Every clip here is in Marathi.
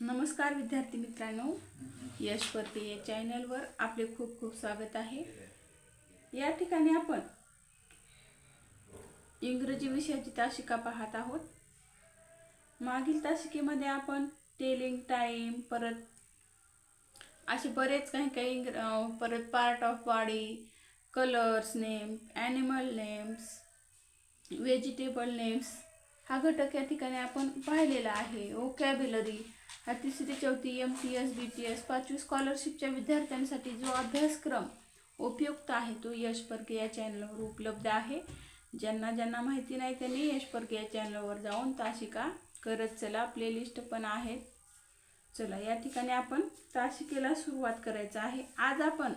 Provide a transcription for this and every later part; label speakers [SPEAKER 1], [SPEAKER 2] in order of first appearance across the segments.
[SPEAKER 1] नमस्कार विद्यार्थी मित्रांनो. यशपती या चॅनलवर आपले खूप खूप स्वागत आहे. या ठिकाणी आपण इंग्रजी विषयाची तासिका पाहत आहोत. मागील तासिकेमध्ये आपण टेलिंग टाईम परत असे बरेच काही काही इंग्र परत part of body colours name animal names vegetable names हा घटक या ठिकाणी आपण पाहिलेला आहे. ओकॅब्युलरी हा तिसरी चौथी एम टी एस बी टी एस पाचवी स्कॉलरशिपच्या विद्यार्थ्यांसाठी जो अभ्यासक्रम उपयुक्त आहे तो यश परके या चॅनलवर उपलब्ध आहे. ज्यांना ज्यांना माहिती नाही त्यांनी यश परके या चॅनलवर जाऊन तासिका करत चला. प्लेलिस्ट पण आहेत चला या ठिकाणी आपण तासिकेला सुरुवात करायचं आहे. आज आपण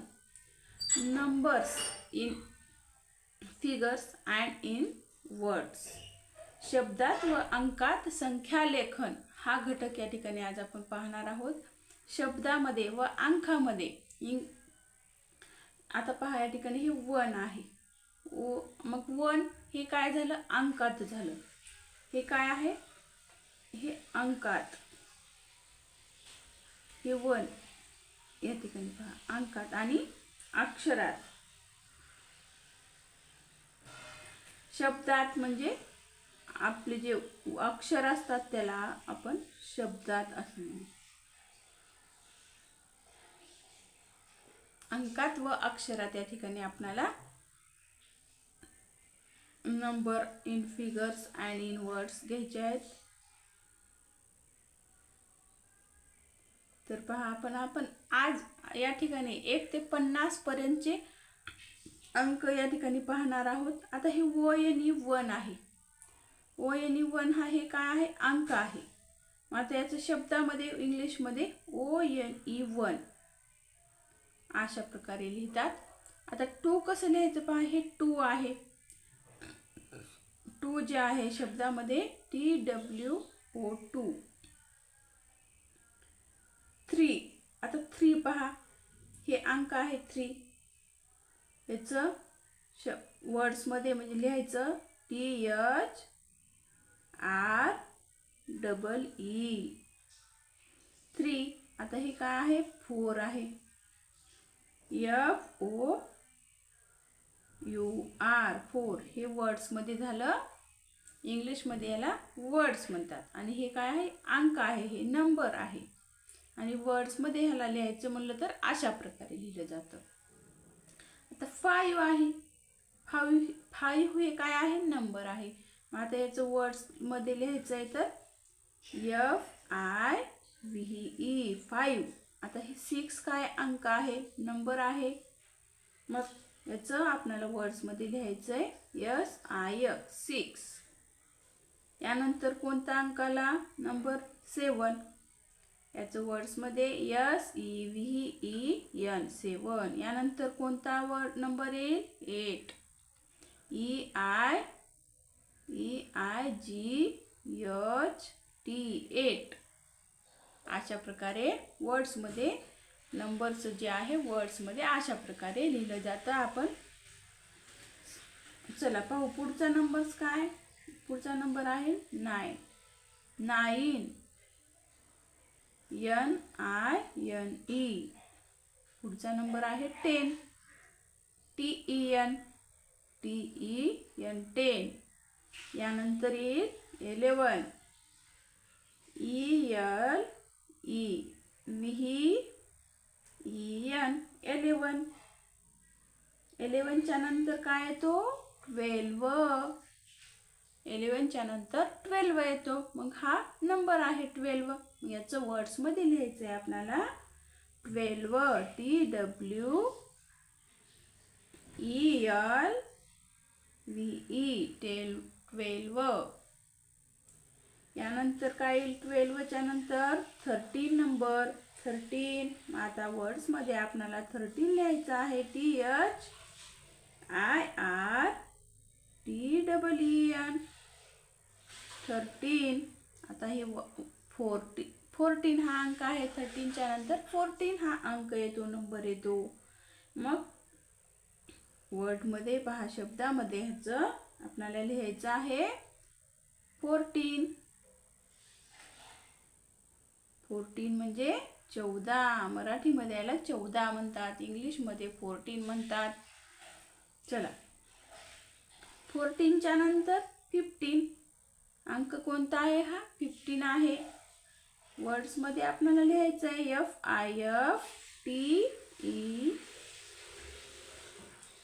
[SPEAKER 1] numbers in figures and in words शब्दात व अंकात संख्या लेखन हा घटक या ठिकाणी आज आपण पाहणार आहोत. शब्दामध्ये व अंकामध्ये इंग आता पहा या ठिकाणी हे वन आहे. ओ मग वन हे काय झालं? अंकात झालं. हे काय आहे? हे अंकात. हे वन. या ठिकाणी पहा अंकात आणि अक्षरात. शब्दात म्हणजे आपले जे अक्षर असतात त्याला आपण शब्दात असणे अंकात व अक्षरात या ठिकाणी आपणाला number in figures and in words घ्यायचे आहेत. तर पहा आपण आपण आज या ठिकाणी एक ते पन्नास पर्यंतचे अंक या ठिकाणी पाहणार आहोत. आता हे व एन ई वन आहे. ओ एन ई वन हा हे काय आहे? अंक आहे. मग आता याचं शब्दामध्ये इंग्लिशमध्ये ओ एन ई वन अशा प्रकारे लिहितात. आता टू कसं लिहायचं पहा? हे टू आहे. टू जे आहे शब्दामध्ये T W O two three आता थ्री पहा. हे अंक आहे थ्री याचं श वर्ड्समध्ये म्हणजे लिहायचं T H R double E. Three. आता हे काय आहे? फोर आहे. F O U R. Four. हे वर्ड्समध्ये झालं. इंग्लिशमध्ये याला वर्ड्स म्हणतात. आणि हे काय आहे? अंक आहे. हे नंबर आहे. आणि वर्ड्समध्ये ह्याला लिहायचं म्हणलं तर अशा प्रकारे लिहिलं जातं. आता फाईव्ह आहे. फाईव्ह फाईव्ह हे काय आहे? नंबर आहे. आता याचं वर्ड्समध्ये लिहायचं आहे तर F I V E five आता हे सिक्स काय अंक आहे? नंबर आहे. मग याचं आपल्याला वर्ड्समध्ये लिहायचं आहे यस आय सिक्स यानंतर कोणता अंकाला? नंबर सेवन याचं वर्ड्समध्ये S E V E N seven यानंतर कोणता वर्ड नंबर येईल? Eight E I E I G H T eight अशा प्रकारे वर्ड्समध्ये नंबरचं जे आहे वर्ड्समध्ये अशा प्रकारे लिहिलं जातं. आपण चला पाहू पुढचा नंबर्स काय? पुढचा नंबर आहे nine nine N I N E पुढचा नंबर आहे ten T E N T E N ten यानंतर येईल eleven E L E. V E N eleven एलेवनच्या नंतर काय येतो? ट्वेल्व. एलेवनच्या नंतर ट्वेल्व येतो. मग हा नंबर आहे ट्वेल्व. याचं वर्ड्समध्ये लिहायचं आहे आपल्याला. Twelve T W E L V E. Tell twelve यानंतर काय येईल ट्वेल्वच्या नंतर? थर्टीन नंबर थर्टीन आता वर्ड्समध्ये आपल्याला थर्टीन लिहायचं आहे. T H I R T double E N thirteen आता हे फोर्टी फोर्टीन हा अंक आहे. थर्टीनच्या नंतर फोर्टीन हा अंक येतो. नंबर येतो. मग वर्डमध्ये पहा शब्दामध्ये ह्याचं आपल्याला लिहायचं आहे फोर्टीन. फोर्टीन म्हणजे चौदा. मराठीमध्ये याला चौदा म्हणतात. इंग्लिशमध्ये फोर्टीन म्हणतात. चला. फोर्टीनच्या नंतर फिफ्टीन अंक कोणता आहे हा? फिफ्टीन आहे. वर्ड्समध्ये आपल्याला लिहायचं आहे F I F T E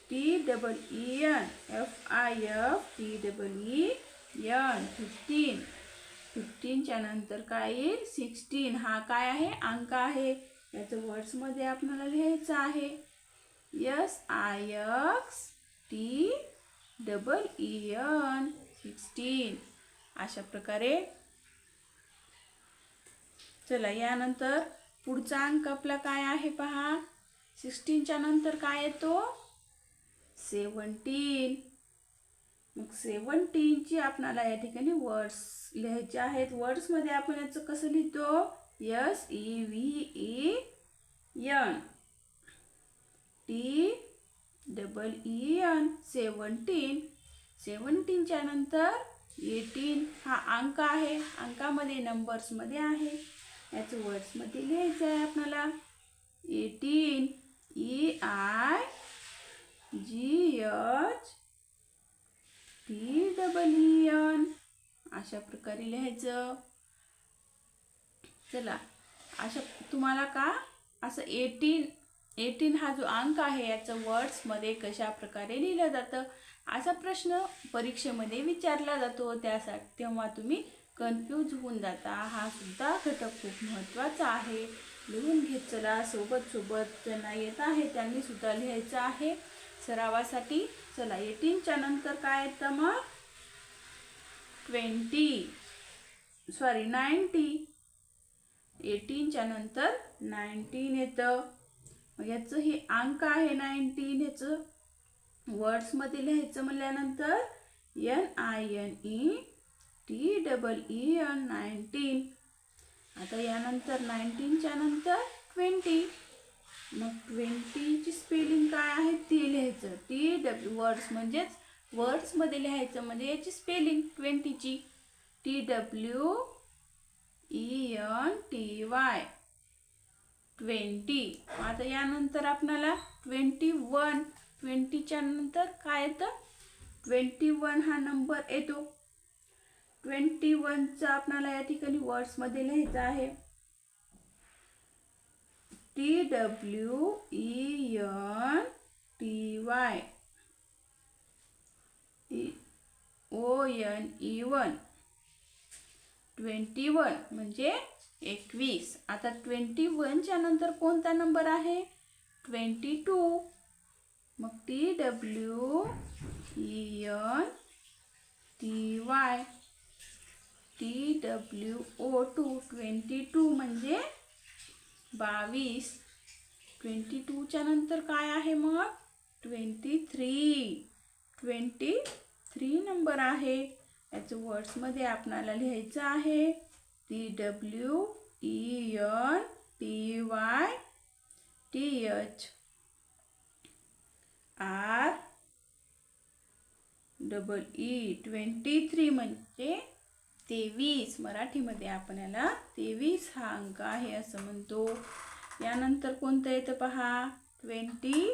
[SPEAKER 1] T double E N F I F T double E N fifteen फिफ्टीनच्या नंतर काय येईल? सिक्स्टीन हा काय आहे? अंक आहे. याचं वर्ड्समध्ये आपल्याला लिहायचं आहे. S I X T double E N sixteen अशा प्रकारे. चला यानंतर पुढचा अंक आपला काय आहे पहा? सिक्स्टीनच्या नंतर काय येतो? सेवन्टीन. मग सेवन्टीनची आपणाला या ठिकाणी वर्ड्स लिहायचे आहेत. वर्ड्समध्ये आपण याचं कसं लिहितो? S E V E N T double E N seventeen सेवन्टीनच्या नंतर एटीन हा अंक आहे. अंकामध्ये नंबर्समध्ये आहे. याचं वर्ड्समध्ये लिहायचं आहे आपल्याला eighteen E I G H T double E N अशा प्रकारे लिहायचं. चला अशा तुम्हाला का असं एटीन एटीन हा जो अंक आहे याचं वर्ड्समध्ये कशा प्रकारे लिहिलं जातं? असा प्रश्न परीक्षेमध्ये विचारला जातो. त्यासाठी तेव्हा तुम्ही कन्फ्यूज होऊन जाता. हा सुद्धा घटक खूप महत्त्वाचा आहे. लिहून घेत चला. सोबत सोबत ज्यांना येत आहे त्यांनी सुद्धा लिहायचं आहे. सरावासाठी. चला एटीनच्या नंतर काय येतं मग? ट्वेंटी. सॉरी नाईन्टी एटीनच्या नंतर नाईन्टीन येतं. मग याचं हे अंक आहे नाईन्टीन ह्याचं. वर्ड्समध्ये लिहायचं म्हणल्यानंतर N I N E T double E N nineteen आता यानंतर नाईन्टीनच्या नंतर ट्वेंटी. मग ट्वेंटीची स्पेलिंग काय आहे ती लिहायचं. टी डब्ल्यू वर्ड्स म्हणजेच वर्ड्समध्ये लिहायचं. म्हणजे याची spelling ट्वेंटीची T W E N T Y twenty आता यानंतर आपणाला ट्वेंटी वन ट्वेंटीच्या नंतर काय येतं? ट्वेंटी वन हा नंबर येतो. ट्वेंटी वनचा आपणाला या ठिकाणी वर्ड्समध्ये लिहायचं आहे. T W E N T Y O N E one twenty one म्हणजे एकवीस. आता ट्वेंटी वनच्या नंतर कोणता नंबर आहे? ट्वेंटी टू मग T W E N T Y T W O two twenty two म्हणजे बावीस. ट्वेंटी टूच्या नंतर काय आहे मग? Twenty three. Twenty three number आहे. याचं वर्ड्समध्ये आपणाला लिहायचं आहे T W E N T Y T H. R double E. Twenty three म्हणजे तेवीस. मराठीमध्ये आपण याला तेवीस हा अंक आहे असं म्हणतो. यानंतर कोणतं येतं पहा? Twenty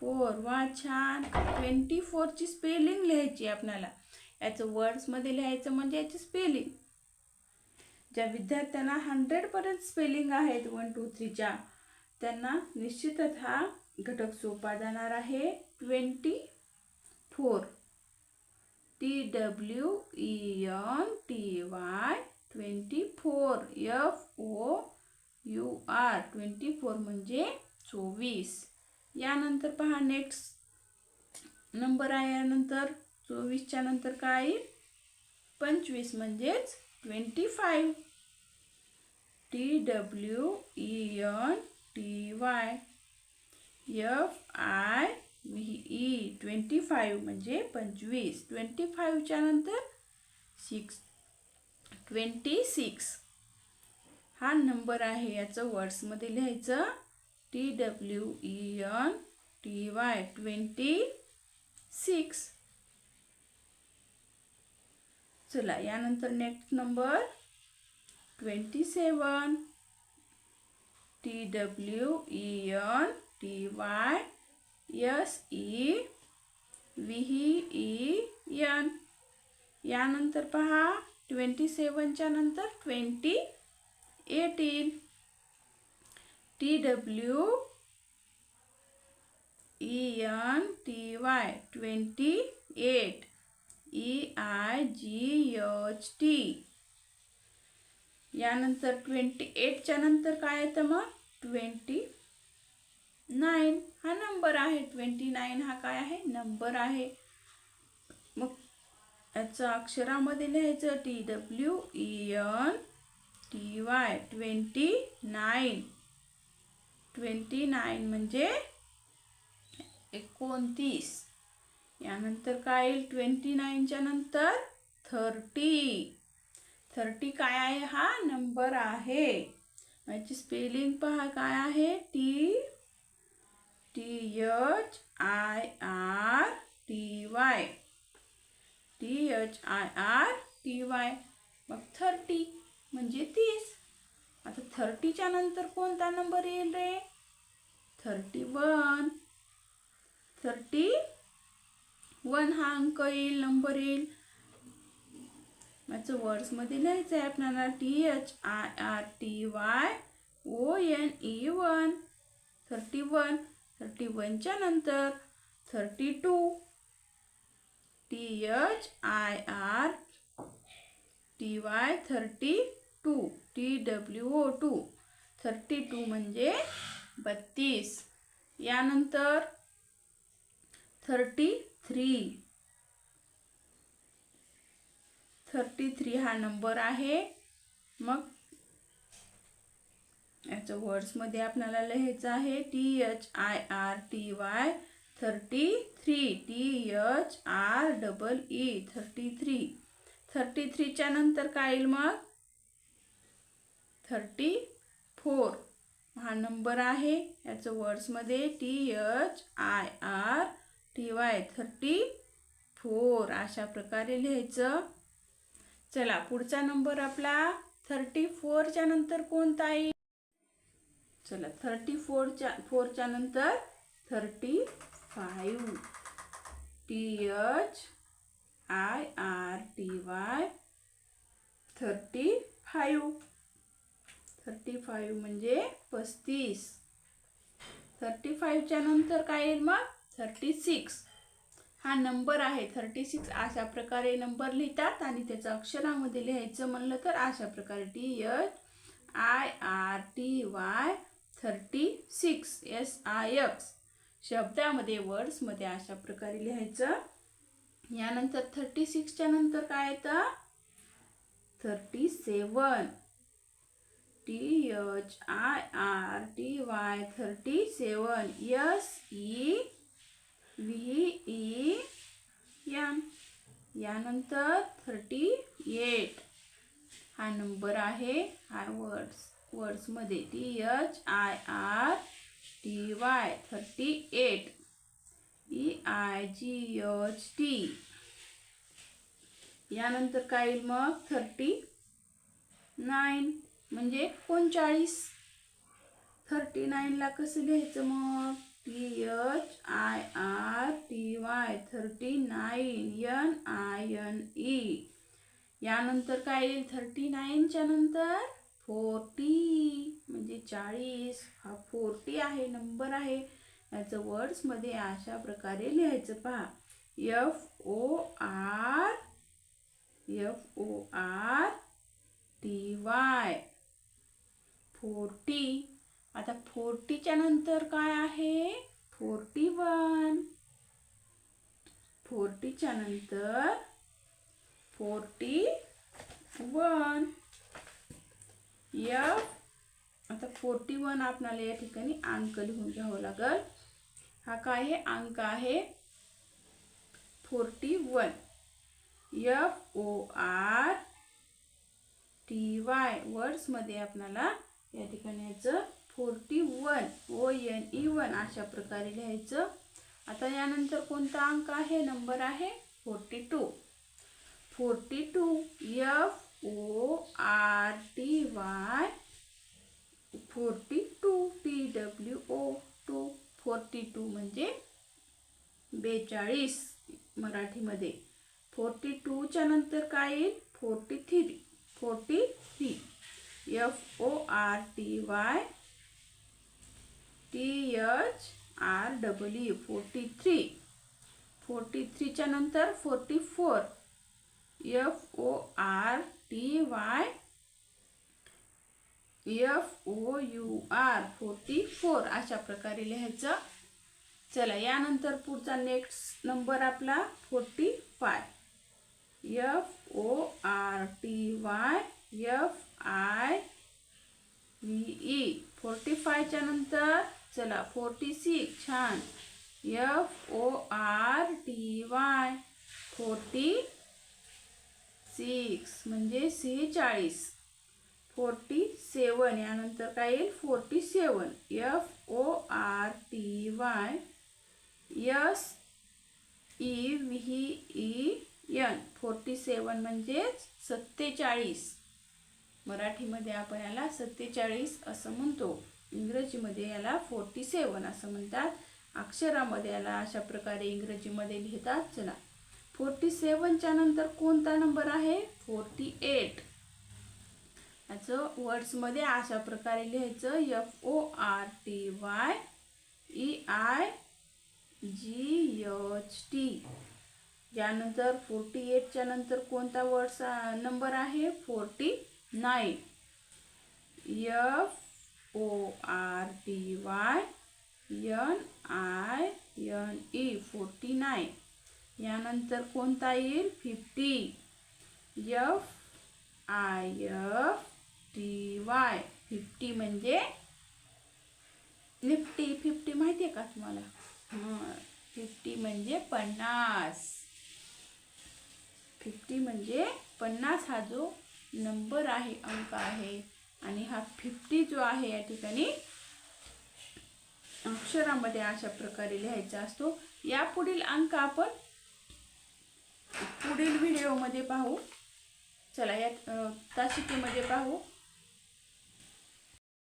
[SPEAKER 1] four. वा छान. ट्वेंटी फोरची स्पेलिंग लिहायची आपल्याला. याचं वर्ड्समध्ये लिहायचं म्हणजे याची स्पेलिंग. ज्या विद्यार्थ्यांना हंड्रेडपर्यंत स्पेलिंग आहेत वन टू थ्रीच्या त्यांना निश्चितच हा घटक सोपा जाणार आहे. Twenty four. T W E N T Y twenty four F O U R twenty four म्हणजे चोवीस. यानंतर पहा नेक्स्ट नंबर आहे यानंतर चोवीसच्या नंतर काय येईल? पंचवीस म्हणजेच twenty five T W E N T Y F I E twenty five म्हणजे पंचवीस. ट्वेंटी फाईव्हच्या नंतर सिक्स ट्वेंटी सिक्स हा नंबर आहे याचं वर्ड्समध्ये लिहायचं. T W E N T Y twenty six चला यानंतर next number twenty seven T W E N T Y S E V E N. यानंतर पहा ट्वेंटी सेवनच्या नंतर twenty eighteen T W E N T Y twenty eight E I G H T यानंतर ट्वेंटी एटच्या नंतर काय येतं मग? ट्वेंटी नाईन हा नंबर आहे ट्वेंटी नाईन हा काय आहे? नंबर आहे. मग याचं अक्षरामध्ये लिहायचं T W E N T Y twenty nine twenty nine म्हणजे एकोणतीस. यानंतर काय येईल? ट्वेंटी नाईनच्या नंतर थर्टी थर्टी काय आहे? हा नंबर आहे. याची स्पेलिंग पहा काय आहे? T T H I R T Y T H I R T Y मग थर्टी म्हणजे तीस. आता थर्टीच्या नंतर कोणता नंबर येईल रे? थर्टी वन थर्टी वन हा अंक येईल नंबर येईल. माझं वर्ड्समध्ये लिहायचं आहे आपल्याला. T H I R T Y O N E one thirty one thirty वनच्या नंतर thirty two. T H I R T Y thirty two. T W O two thirty two म्हणजे बत्तीस. यानंतर थर्टी थ्री. थर्टी थ्री हा नंबर आहे. मग याचं वर्ड्समध्ये आपल्याला लिहायचं आहे T H I R T Y thirty three T H R double E thirty three thirty थ्रीच्या नंतर काय येईल मग? थर्टी फोर हा नंबर आहे. याचं वर्ड्समध्ये T H I R T Y thirty four अशा प्रकारे लिहायचं. चला पुढचा नंबर आपला थर्टी फोरच्या नंतर कोणता येईल? चला थर्टी फोरच्या फोरच्या नंतर thirty five T H I R T Y thirty five thirty five म्हणजे पस्तीस. थर्टी फाईव्हच्या नंतर काय येईल मग? थर्टी सिक्स हा नंबर आहे. थर्टी सिक्स अशा प्रकारे नंबर लिहितात आणि त्याचं अक्षरामध्ये लिहायचं म्हणलं तर अशा प्रकारे T H I R T Y thirty six S I X. शब्दामध्ये वर्ड्समध्ये अशा प्रकारे लिहायचं. यानंतर थर्टी सिक्सच्या नंतर काय येतं? Thirty seven. T H I R T Y thirty seven. S E V E N. यानंतर थर्टी एट. हा नंबर आहे हा words. वर्ड्समध्ये T H I R T Y thirty eight E I G H T यानंतर काय येईल मग? थर्टी नाईन म्हणजे एकोणचाळीस. थर्टी नाईनला कसं लिहायचं मग? T H I R T Y thirty nine N I N E यानंतर काय येईल? थर्टी नाईनच्या नंतर? फोर्टी म्हणजे चाळीस. हा फोर्टी आहे नंबर आहे. याचं वर्ड्समध्ये अशा प्रकारे लिहायचं. पहा. F O R F O R T Y forty. आता फोर्टीच्या नंतर काय आहे? Forty one. फोर्टीच्या नंतर फोर्टी वन. एफ आता फोर्टी वन आपणाला या ठिकाणी अंक लिहून घ्यावं लागल. हा काय आहे? अंक आहे forty one F O R T Y वर्ड्समध्ये आपणाला या ठिकाणी याचं forty one O N E one अशा प्रकारे लिहायचं. आता यानंतर कोणता अंक आहे? नंबर आहे forty two forty two F O R T Y forty two W O two forty two म्हणजे बेचाळीस मराठीमध्ये. फोर्टी टूच्या नंतर काय येईल? Forty three forty three F O R T Y T H R W forty three forty थ्रीच्या नंतर forty four F O R T Y F O U R forty four अशा प्रकारे लिहायचं. चला यानंतर पुढचा नेक्स्ट नंबर आपला forty five F O R T Y F I V E forty फायच्या नंतर चला फोर्टी सिक्स छान. F O R T Y forty six म्हणजे सेहेचाळीस फोर्टी सेवन यानंतर काय येईल? Forty seven F O R T Y S E V E N forty seven म्हणजेच सत्तेचाळीस. मराठीमध्ये आपण याला सत्तेचाळीस असं म्हणतो. इंग्रजीमध्ये याला फोर्टी सेवन असं म्हणतात. अक्षरामध्ये याला अशा प्रकारे इंग्रजीमध्ये लिहितात. चला. फोर्टी सेवनच्या नंतर कोणता नंबर आहे? Forty eight. याचं वर्ड्समध्ये अशा प्रकारे लिहायचं F O R T Y E I G H T यानंतर फोर्टी एटच्या नंतर कोणता वर्ड्स नंबर आहे? Forty nine. F O R T Y N I N E forty nine. यानंतर कोणता येईल? Fifty F I F T Y fifty म्हणजे निफ्टी फिफ्टी माहिती आहे का तुम्हाला? हां फिफ्टी म्हणजे पन्नास. फिफ्टी म्हणजे पन्नास हा जो नंबर आहे अंक आहे आणि हा फिफ्टी जो आहे या ठिकाणी अक्षरामध्ये अशा प्रकारे लिहायचा असतो. यापुढील अंक आपण पुढील व्हिडिओमध्ये पाहू. चला या अ, पाहू.